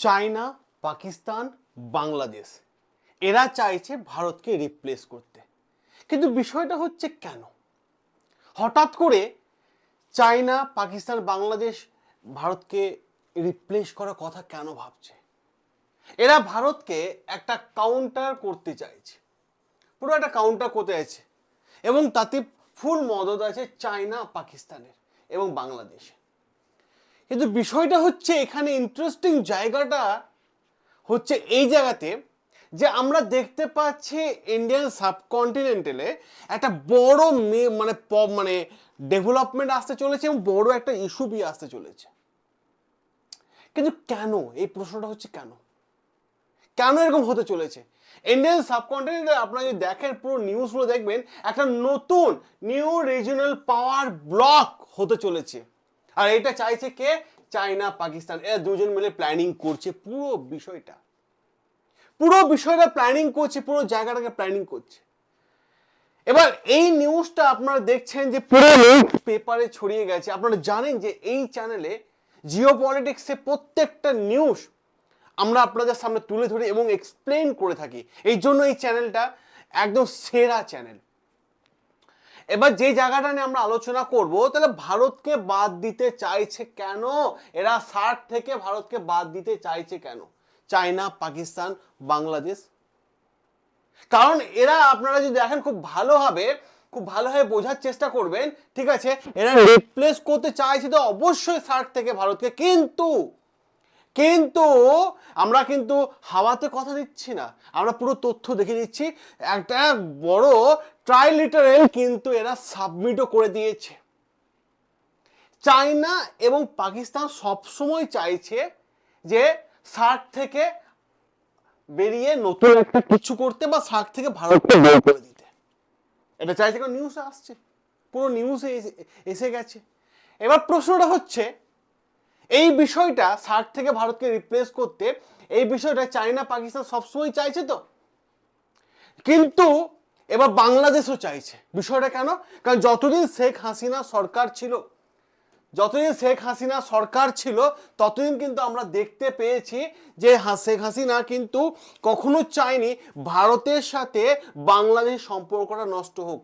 China, Pakistan, Bangladesh. এরা চাইছে ভারতকে রিপ্লেস করতে। কিন্তু বিষয়টা হচ্ছে কেন? হঠাৎ করে চায়না, পাকিস্তান, বাংলাদেশ ভারতকে রিপ্লেস করার কথা কেন ভাবছে? এরা ভারতকে একটা কাউন্টার করতে চাইছে। পুরো একটা কাউন্টার করতে চাইছে। এবং তাতে ফুল মদত আছে চায়না, পাকিস্তানের এবং বাংলাদেশে কিন্তু বিষয়টা হচ্ছে এখানে ইন্টারেস্টিং জায়গাটা হচ্ছে এই জায়গাতে যে আমরা দেখতে পাচ্ছি ইন্ডিয়ান সাবকন্টিনেন্টালে একটা বড় মানে মানে ডেভেলপমেন্ট আসতে চলেছে এবং বড় একটা ইস্যু বি আসতে চলেছে। কিন্তু কেন? এই প্রশ্নটা হচ্ছে কেন? কেন এরকম হতে চলেছে? ইন্ডিয়ান সাবকন্টিনেন্টে আপনারা যদি দেখেন পুরো নিউজগুলো দেখবেন, একটা নতুন নিউ রিজিওনাল পাওয়ার ব্লক হতে চলেছে। আর এটা চাইছে কে? চায়না, পাকিস্তান। এরা দুজন মিলে প্ল্যানিং করছে পুরো বিষয়টা। পুরো বিষয়টা প্ল্যানিং করছে, পুরো জায়গাটাকে প্ল্যানিং করছে। এবার এই নিউজটা আপনারা দেখছেন যে পুরো পেপারে ছড়িয়ে গেছে। আপনারা জানেন যে এই চ্যানেলে জিও পলিটিক্সে প্রত্যেকটা নিউজ আমরা আপনাদের সামনে তুলে ধরি এবং এক্সপ্লেন করে থাকি। এই জন্য এই চ্যানেলটা একদম সেরা চ্যানেল এবার যে জায়গাটা নিয়ে আমরা আলোচনা করব, তাহলে ভারতকে বাদ দিতে চাইছে কেন? এরা ষাট থেকে ভারতকে বাদ দিতে চাইছে কেন? চায়না, পাকিস্তান, বাংলাদেশ। কারণ এরা, আপনারা যদি দেখেন, খুব ভালোভাবে খুব ভালোভাবে বোঝার চেষ্টা করবেন, ঠিক আছে? এরা রিপ্লেস করতে চাইছে তো অবশ্যই ষাট থেকে ভারতকে, কিন্তু কিন্তু আমরা কিন্তু হাওয়াতে কথা দিচ্ছি না। আমরা পুরো তথ্য দেখে দিচ্ছি একটা বড় ট্রাইলিটারেল কিন্তু এরা সাবমিটও করে দিয়েছে। চায়না এবং পাকিস্তান সবসময় চাইছে যে সার্ক থেকে বেরিয়ে নতুন একটা কিছু করতে বা সার্ক থেকে ভারতকে বের করে দিতে। এটা চাইছে কারণ নিউজ আসছে। পুরো নিউজে এসে গেছে। এবার প্রশ্নটা হচ্ছে, এই বিষয়টা সার্ক থেকে ভারতকে রিপ্লেস করতে, এই বিষয়টা চায়না পাকিস্তান সবসময় চাইছে তো? কিন্তু এবার বাংলাদেশও চাইছে। বিষয়টা কেন? কারণ যতদিন শেখ হাসিনা সরকার ছিল, যতদিন শেখ হাসিনা সরকার ছিল, ততদিন কিন্তু আমরা দেখতে পেয়েছি যে শেখ হাসিনা কিন্তু কখনো চায়নি ভারতের সাথে বাংলাদেশ সম্পর্কটা নষ্ট হোক।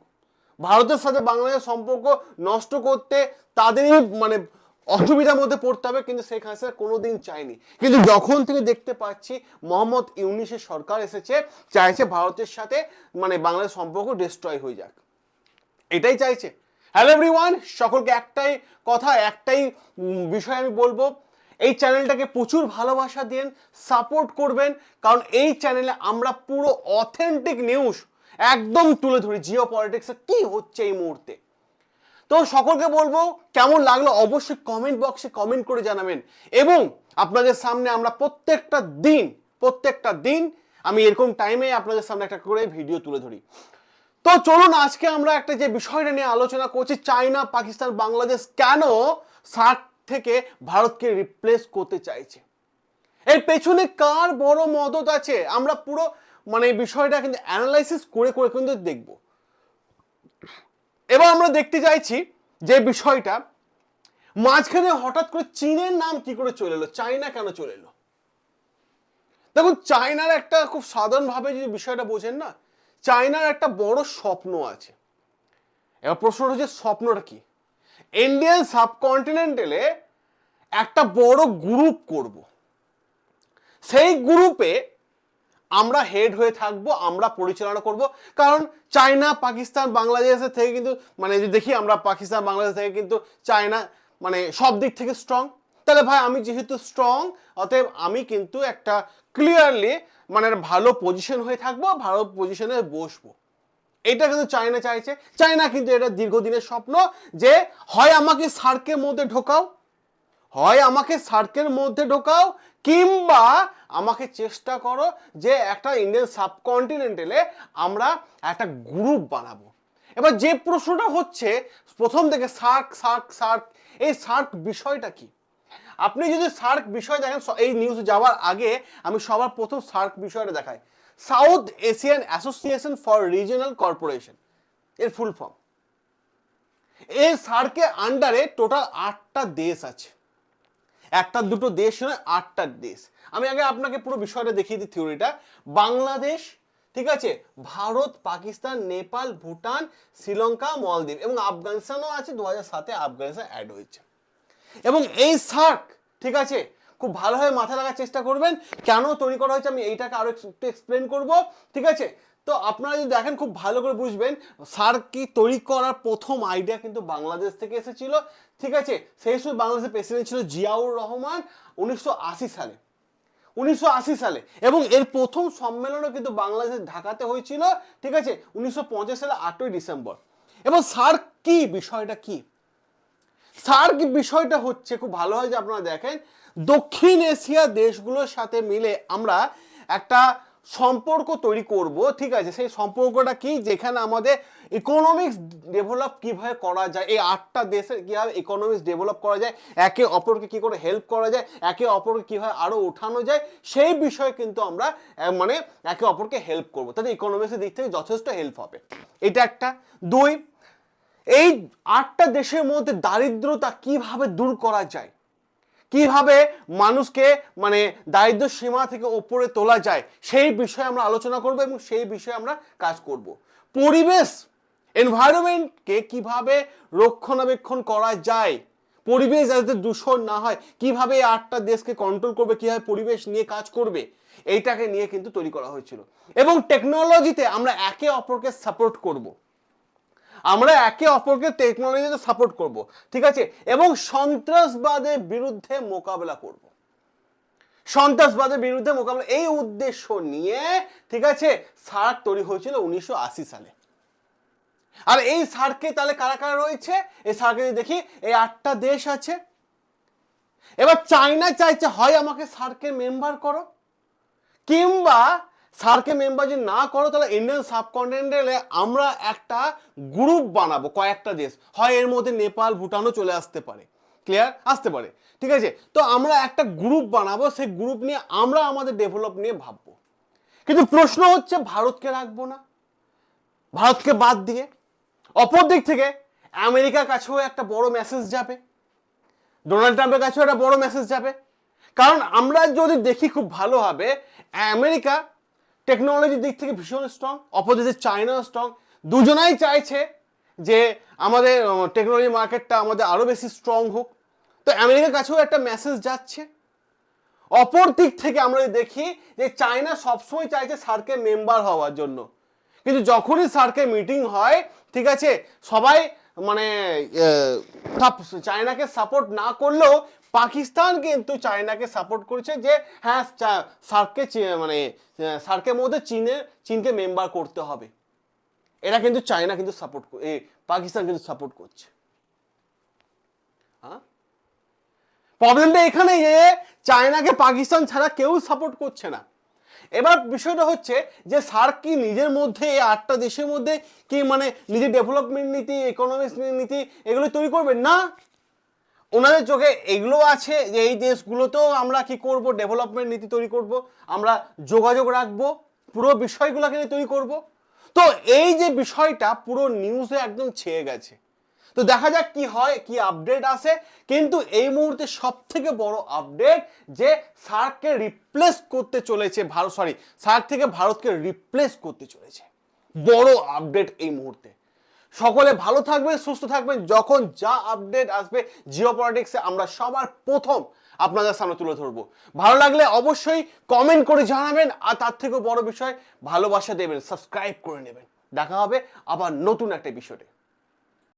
ভারতের সাথে বাংলাদেশের সম্পর্ক নষ্ট করতে তাদেরই মানে অসুবিধার মধ্যে পড়তে হবে, কিন্তু শেখ হাসিনা কোনোদিন চায়নি। কিন্তু যখন থেকে দেখতে পাচ্ছি, মোহাম্মদ ইউনিসের সরকার এসেছে, চাইছে ভারতের সাথে মানে বাংলাদেশ সম্পর্ক ডিস্ট্রয় হয়ে যাক। এটাই চাইছে। হ্যালো এভরিওয়ান সকলকে একটাই কথা, একটাই বিষয় আমি বলব, এই চ্যানেলটাকে প্রচুর ভালোবাসা দিন সাপোর্ট করবেন, কারণ এই চ্যানেলে আমরা পুরো অথেন্টিক নিউজ একদম তুলে ধরি জিও পলিটিক্সে কি হচ্ছে এই মুহূর্তে। তো সকলকে বলব, কেমন লাগল অবশ্যই কমেন্ট বক্সে কমেন্ট করে জানাবেন। এবং আপনাদের সামনে আমরা প্রত্যেকটা দিন প্রত্যেকটা দিন আমি এরকম টাইমে আপনাদের সামনে একটা করে ভিডিও তুলে ধরি। তো চলুন আজকে আমরা একটা যে বিষয়টা নিয়ে আলোচনা করছি চায়না পাকিস্তান বাংলাদেশ কেন সার্ক থেকে ভারতকে রিপ্লেস করতে চাইছে? এর পেছনে কার বড় মদত আছে? আমরা পুরো মানে এই বিষয়টা কিন্তু অ্যানালাইসিস করে করে কিন্তু দেখব। এবার আমরা দেখতে চাইছি যে বিষয়টা, মাঝখানে হঠাৎ করে চীনের নাম কি করে চলে এলো, চায়না কেন চলে এলো? দেখুন, চায়নার একটা খুব সাধারণভাবে যদি বিষয়টা বোঝেন না, চায়নার একটা বড় স্বপ্ন আছে। এবার প্রশ্নটা হচ্ছে স্বপ্নটা কি? ইন্ডিয়ান সাবকন্টিনেন্টালে একটা বড় গ্রুপ করব। সেই গ্রুপে আমরা হেড হয়ে থাকব, আমরা পরিচালনা করব। কারণ চায়না, পাকিস্তান বাংলাদেশের থেকে কিন্তু মানে যদি দেখি আমরা পাকিস্তান, বাংলাদেশ থেকে কিন্তু চায়না মানে সব দিক থেকে স্ট্রং তাহলে ভাই, আমি যেহেতু স্ট্রং অতএব আমি কিন্তু একটা ক্লিয়ারলি মানে ভালো পজিশন হয়ে থাকব, ভালো পজিশনে বসবো। এটা কিন্তু চায়না চাইছে। চায়না কিন্তু এটা দীর্ঘদিনের স্বপ্ন যে, হয় আমাকে সার্কের মধ্যে ঢোকাও, হয় আমাকে সার্কের মধ্যে ঢোকাও কিংবা আমাকে চেষ্টা করো যে একটা ইন্ডিয়ান সাবকন্টিনেন্টালে আমরা একটা গ্রুপ বানাবো। এবার যে প্রশ্নটা হচ্ছে, প্রথম থেকে সার্ক সার্ক সার্ক, এই সার্ক বিষয়টা কি? আপনি যদি সার্ক বিষয় দেখেন এই নিউজ যাওয়ার আগে আমি সবার প্রথম সার্ক বিষয়টা দেখাই। South Asian Association for Regional Corporation এর ফুল ফর্ম এই সার্কের আন্ডারে টোটাল আটটা দেশ আছে। একটা দুটো দেশ নয়, আটটা দেশ। আমি আগে আপনাকে পুরো বিষয়টা দেখিয়ে দিই থিওরিটা। বাংলাদেশ, ঠিক আছে? ভারত, পাকিস্তান, নেপাল, ভুটান, শ্রীলঙ্কা, মলদ্বীপ এবং আফগানিস্তানও আছে দু হাজার সাতে আফগানিস্তান অ্যাড হয়েছে। এবং এই সার্ক, ঠিক আছে? খুব ভালোভাবে মাথায় রাখার চেষ্টা করবেন। কেন তৈরি করা হয়েছে আমি এইটাকে আরও একটু এক্সপ্লেন করব, ঠিক আছে? তো আপনারা যদি দেখেন, খুব ভালো করে বুঝবেন সার্ক কি তৈরি করার প্রথম আইডিয়া কিন্তু বাংলাদেশ থেকে এসেছিল। ঠিক আছে? সেই সময় বাংলাদেশের প্রেসিডেন্ট ছিল জিয়াউর রহমান উনিশশো আশি সালে। উনিশশো আশি সালে। এবং এর প্রথম সম্মেলনও কিন্তু বাংলাদেশের ঢাকাতে হয়েছিল। ঠিক আছে? উনিশশো পঞ্চাশ সালে আটই ডিসেম্বর। এবং সার্ক কি, বিষয়টা কি? সার্ক বিষয়টা হচ্ছে, খুব ভালো হয় যে আপনারা দেখেন, দক্ষিণ এশিয়া দেশগুলোর সাথে মিলে আমরা একটা সম্পর্ক তৈরি করব, ঠিক আছে? সেই সম্পর্কটা কি? যেখানে আমাদের ইকোনমিক্স ডেভেলপ কীভাবে করা যায়? এই আটটা দেশের কীভাবে ইকোনমিক্স ডেভেলপ করা যায়? একে অপরকে কি করে হেল্প করা যায়? একে অপরকে কীভাবে আরও ওঠানো যায়? সেই বিষয়ে কিন্তু আমরা মানে একে অপরকে হেল্প করব। তাতে ইকোনমিক্সের দিক থেকে যথেষ্ট হেল্প হবে। এটা একটা। দুই, এই আটটা দেশের মধ্যে দারিদ্রতা কীভাবে দূর করা যায়? কীভাবে মানুষকে মানে দারিদ্র সীমা থেকে ওপরে তোলা যায়, সেই বিষয়ে আমরা আলোচনা করব এবং সেই বিষয়ে আমরা কাজ করব। পরিবেশ এনভায়রনমেন্টকে কীভাবে রক্ষণাবেক্ষণ করা যায়, পরিবেশ যাতে দূষণ না হয়, কীভাবে এই আটটা দেশকে কন্ট্রোল করবে, কীভাবে পরিবেশ নিয়ে কাজ করবে, এইটাকে নিয়ে কিন্তু তৈরি করা হয়েছিল। এবং টেকনোলজিতে আমরা একে অপরকে সাপোর্ট করব। আমরা একে অপরকে টেকনোলজিতে সাপোর্ট করব, ঠিক আছে? এবং সন্ত্রাসবাদের বিরুদ্ধে মোকাবেলা করব। সন্ত্রাসবাদের বিরুদ্ধে মোকাবেলা, এই উদ্দেশ্য নিয়ে, ঠিক আছে? সার্ক তৈরি হয়েছিল উনিশশো আশি সালে। আর এই সার্কে তাহলে কারা কারা রয়েছে? এই সার্কে দেখি, এই আটটা দেশ আছে। এবার চায়না চাইছে, হয় আমাকে সার্কের মেম্বার করো। কিংবা সার্কে মেম্বার যদি না করো, তাহলে ইন্ডিয়ান সাবকন্টিনেন্টালে আমরা একটা গ্রুপ বানাবো, কয়েকটা দেশ। হয় এর মধ্যে নেপাল, ভুটানও চলে আসতে পারে। ক্লিয়ার আসতে পারে। ঠিক আছে? তো আমরা একটা গ্রুপ বানাবো, সেই গ্রুপ নিয়ে আমরা আমাদের ডেভেলপ নিয়ে ভাববো। কিন্তু প্রশ্ন হচ্ছে, ভারতকে রাখব না? ভারতকে বাদ দিয়ে? অপর দিক থেকে, আমেরিকার কাছেও একটা বড় মেসেজ যাবে। ডোনাল্ড ট্রাম্পের কাছেও একটা বড় মেসেজ যাবে। কারণ আমরা যদি দেখি খুব ভালো হবে, আমেরিকা টেকনোলজির দিক থেকে ভীষণ স্ট্রং অপোজিটে চায়নাও স্ট্রং দুজনাই চাইছে যে আমাদের টেকনোলজি মার্কেটটা আমাদের আরও বেশি স্ট্রং হোক। তো আমেরিকার কাছেও একটা মেসেজ যাচ্ছে। অপর দিক থেকে আমরা দেখি যে চায়না সবসময় চাইছে সার্কে মেম্বার হওয়ার জন্য। কিন্তু যখনই সার্কে মিটিং হয়, ঠিক আছে, সবাই মানে চায়নাকে সাপোর্ট না করলেও পাকিস্তান কিন্তু চায়নাকে সাপোর্ট করেছে যে হ্যাঁ সার্ককে মানে সার্কের মধ্যে চীনের চীনকে মেম্বার করতে হবে। এরা কিন্তু চায়না কিন্তু সাপোর্ট পাকিস্তান কিন্তু সাপোর্ট করছে। প্রবলেমটা এখানে যে, চায়নাকে পাকিস্তান ছাড়া কেউ সাপোর্ট করছে না। এবার বিষয়টা হচ্ছে যে সার্ক কি নিজের মধ্যে, এই আটটা দেশের মধ্যে কি মানে নিজের ডেভেলপমেন্ট নীতি ইকোনমিক্স নীতি, এগুলো তৈরি করবে? না। ওনাদের চোখে এগুলো আছে যে এই দেশগুলোতেও আমরা কি করব ডেভেলপমেন্ট নীতি তৈরি করব, আমরা যোগাযোগ রাখব, পুরো বিষয়গুলোকে নিয়ে তৈরি করব। তো এই যে বিষয়টা পুরো নিউজে একদম ছেয়ে গেছে। তো দেখা যাক কি হয়, কি আপডেট আসে, কিন্তু এই মুহূর্তে সব থেকে বড় আপডেট যে সার্ককে রিপ্লেস করতে চলেছে ভারত সরি সার্ক থেকে ভারতকে রিপ্লেস করতে চলেছে। বড় আপডেট এই মুহূর্তে। সকলে ভালো থাকবেন, সুস্থ থাকবেন। যখন যা আপডেট আসবে জিও পলিটিক্সে আমরা সবার প্রথম আপনাদের সামনে তুলে ধরবো। ভালো লাগলে অবশ্যই কমেন্ট করে জানাবেন। আর তার থেকেও বড় বিষয়, ভালোবাসা দেবেন সাবস্ক্রাইব করে নেবেন। দেখা হবে আবার নতুন একটা বিষয়ে